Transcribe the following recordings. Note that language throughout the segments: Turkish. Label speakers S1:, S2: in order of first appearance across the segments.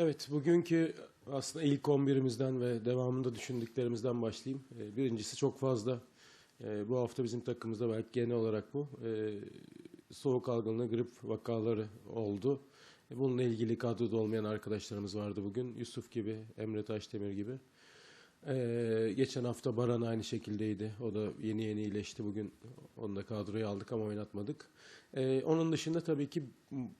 S1: Evet, bugünkü aslında ilk 11'imizden ve devamında düşündüklerimizden başlayayım. Ee, Birincisi çok fazla e, bu hafta bizim takımımızda belki genel olarak bu e, soğuk algınlığı, grip vakaları oldu. Bununla ilgili kadroda olmayan arkadaşlarımız vardı bugün. Yusuf gibi, Emre Taşdemir gibi. Ee, geçen hafta Baran aynı şekildeydi. O da yeni yeni iyileşti. Bugün onu da kadroya aldık ama oynatmadık. Ee, onun dışında tabii ki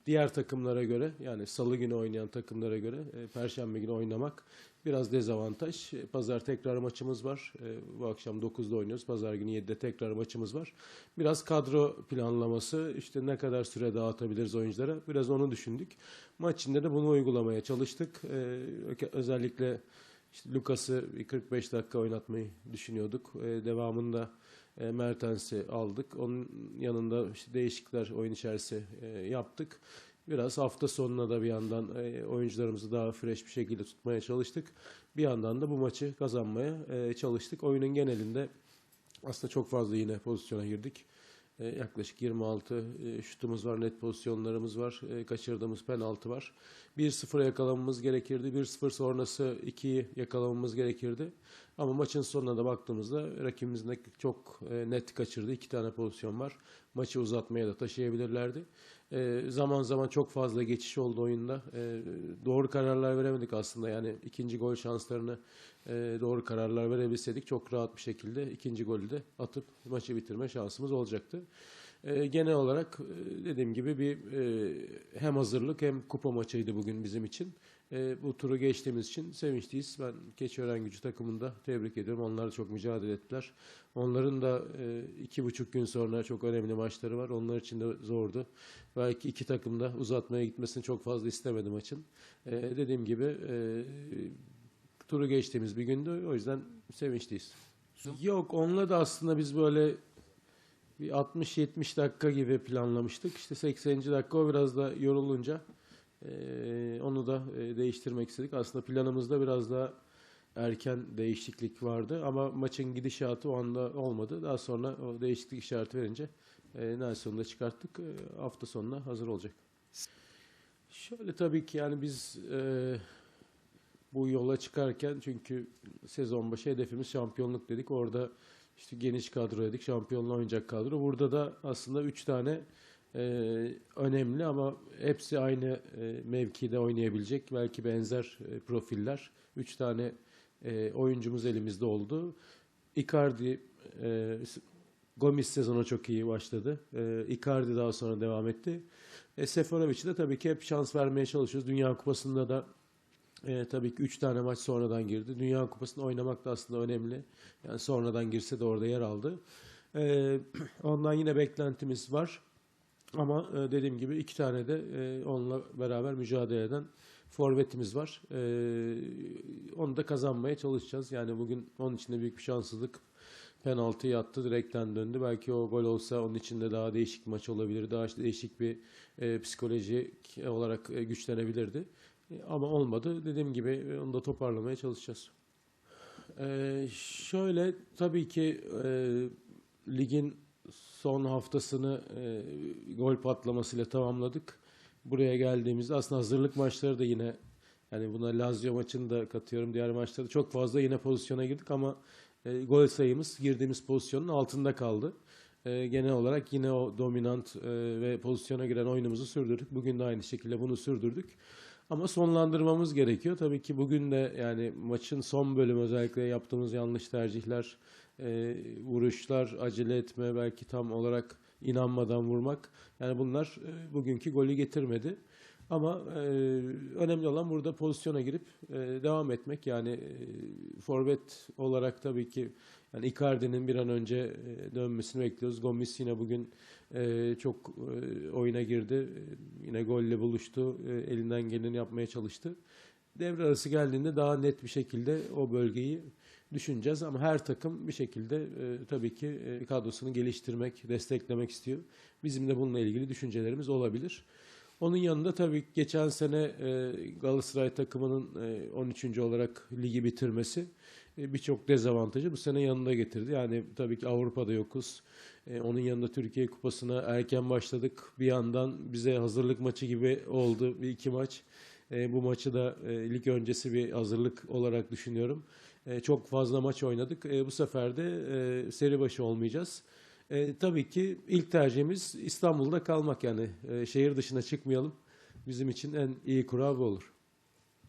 S1: diğer takımlara göre yani salı günü oynayan takımlara göre e, perşembe günü oynamak biraz dezavantaj. E, Pazar tekrar maçımız var. E, bu akşam 9'da oynuyoruz. Pazar günü 7'de tekrar maçımız var. Biraz kadro planlaması işte ne kadar süre dağıtabiliriz oyunculara biraz onu düşündük. Maç içinde de bunu uygulamaya çalıştık. E, özellikle işte Lucas'ı bir 45 dakika oynatmayı düşünüyorduk. E, devamında e, Mertens'i aldık. Onun yanında işte değişiklikler oyun içerisi e, yaptık. Biraz hafta sonuna da bir yandan e, oyuncularımızı daha fresh bir şekilde tutmaya çalıştık. Bir yandan da bu maçı kazanmaya e, çalıştık. Oyunun genelinde aslında çok fazla yine pozisyona girdik. E, yaklaşık 26 e, şutumuz var, net pozisyonlarımız var, e, kaçırdığımız penaltı var. 1-0 yakalamamız gerekirdi, 1-0 sonrası 2'yi yakalamamız gerekirdi. Ama maçın sonuna da baktığımızda rakibimizin çok net kaçırdığı iki tane pozisyon var. Maçı uzatmaya da taşıyabilirlerdi. E, zaman zaman çok fazla geçiş oldu oyunda. E, doğru kararlar veremedik aslında. Yani ikinci gol şanslarını e, doğru kararlar verebilseydik çok rahat bir şekilde ikinci golü de atıp maçı bitirme şansımız olacaktı. E, genel olarak e, dediğim gibi bir e, hem hazırlık hem kupa maçıydı bugün bizim için. E, bu turu geçtiğimiz için sevinçliyiz. Ben Keçiören Gücü takımını da tebrik ediyorum. Onlar da çok mücadele ettiler. Onların da e, iki buçuk gün sonra çok önemli maçları var. Onlar için de zordu. Belki iki takım da uzatmaya gitmesini çok fazla istemedi maçın. E, dediğim gibi e, turu geçtiğimiz bir gündü. O yüzden sevinçliyiz. Yok onunla da aslında biz böyle bir 60-70 dakika gibi planlamıştık. İşte 80. dakika o biraz da yorulunca e, onu da e, değiştirmek istedik. Aslında planımızda biraz daha erken değişiklik vardı ama maçın gidişatı o anda olmadı. Daha sonra o değişiklik işareti verince e, Nelson'u da çıkarttık. E, hafta sonuna hazır olacak. Şöyle tabii ki yani biz e, bu yola çıkarken çünkü sezon başı hedefimiz şampiyonluk dedik. Orada işte geniş kadro dedik. Şampiyonluğa oynayacak kadro. Burada da aslında 3 tane e, önemli ama hepsi aynı e, mevkide oynayabilecek. Belki benzer e, profiller. 3 tane e, oyuncumuz elimizde oldu. Icardi e, Gomis sezona çok iyi başladı. E, Icardi daha sonra devam etti. E, Seferovic'e de tabii ki hep şans vermeye çalışıyoruz. Dünya Kupası'nda da e, tabii ki 3 tane maç sonradan girdi. Dünya Kupası'nda oynamak da aslında önemli. Yani sonradan girse de orada yer aldı. E, ondan yine beklentimiz var. Ama e, dediğim gibi iki tane de e, onunla beraber mücadele eden forvetimiz var. E, onu da kazanmaya çalışacağız. Yani bugün onun için de büyük bir şanssızlık. Penaltıyı attı, direkten döndü. Belki o gol olsa onun için de daha değişik bir maç olabilir. Daha değişik bir e, psikolojik olarak güçlenebilirdi. Ama olmadı. Dediğim gibi onu da toparlamaya çalışacağız. Şöyle tabii ki ligin son haftasını e, gol patlamasıyla tamamladık. Buraya geldiğimizde aslında hazırlık maçları da yine yani buna Lazio maçını da katıyorum. Diğer maçlarda çok fazla yine pozisyona girdik ama e, gol sayımız girdiğimiz pozisyonun altında kaldı. E, genel olarak yine o dominant e, ve pozisyona giren oyunumuzu sürdürdük. Bugün de aynı şekilde bunu sürdürdük. Ama sonlandırmamız gerekiyor. Tabii ki bugün de yani maçın son bölümü özellikle yaptığımız yanlış tercihler, e, vuruşlar, acele etme, belki tam olarak inanmadan vurmak. Yani bunlar e, bugünkü golü getirmedi. Ama e, önemli olan burada pozisyona girip e, devam etmek. Yani e, forvet olarak tabii ki yani Icardi'nin bir an önce e, dönmesini bekliyoruz. Gomis yine bugün e, çok e, oyuna girdi. E, yine golle buluştu. E, elinden geleni yapmaya çalıştı. Devre arası geldiğinde daha net bir şekilde o bölgeyi düşüneceğiz ama her takım bir şekilde e, tabii ki e, kadrosunu geliştirmek, desteklemek istiyor. Bizim de bununla ilgili düşüncelerimiz olabilir. Onun yanında tabii geçen sene e, Galatasaray takımının e, 13. olarak ligi bitirmesi e, birçok dezavantajı bu sene yanında getirdi. Yani tabii ki Avrupa'da yokuz. E, onun yanında Türkiye Kupası'na erken başladık. Bir yandan bize hazırlık maçı gibi oldu bir iki maç. E, bu maçı da e, lig öncesi bir hazırlık olarak düşünüyorum. E, çok fazla maç oynadık. E, bu sefer de e, seri başı olmayacağız. Tabii ki ilk tercihimiz İstanbul'da kalmak yani şehir dışına çıkmayalım. Bizim için en iyi kural bu olur.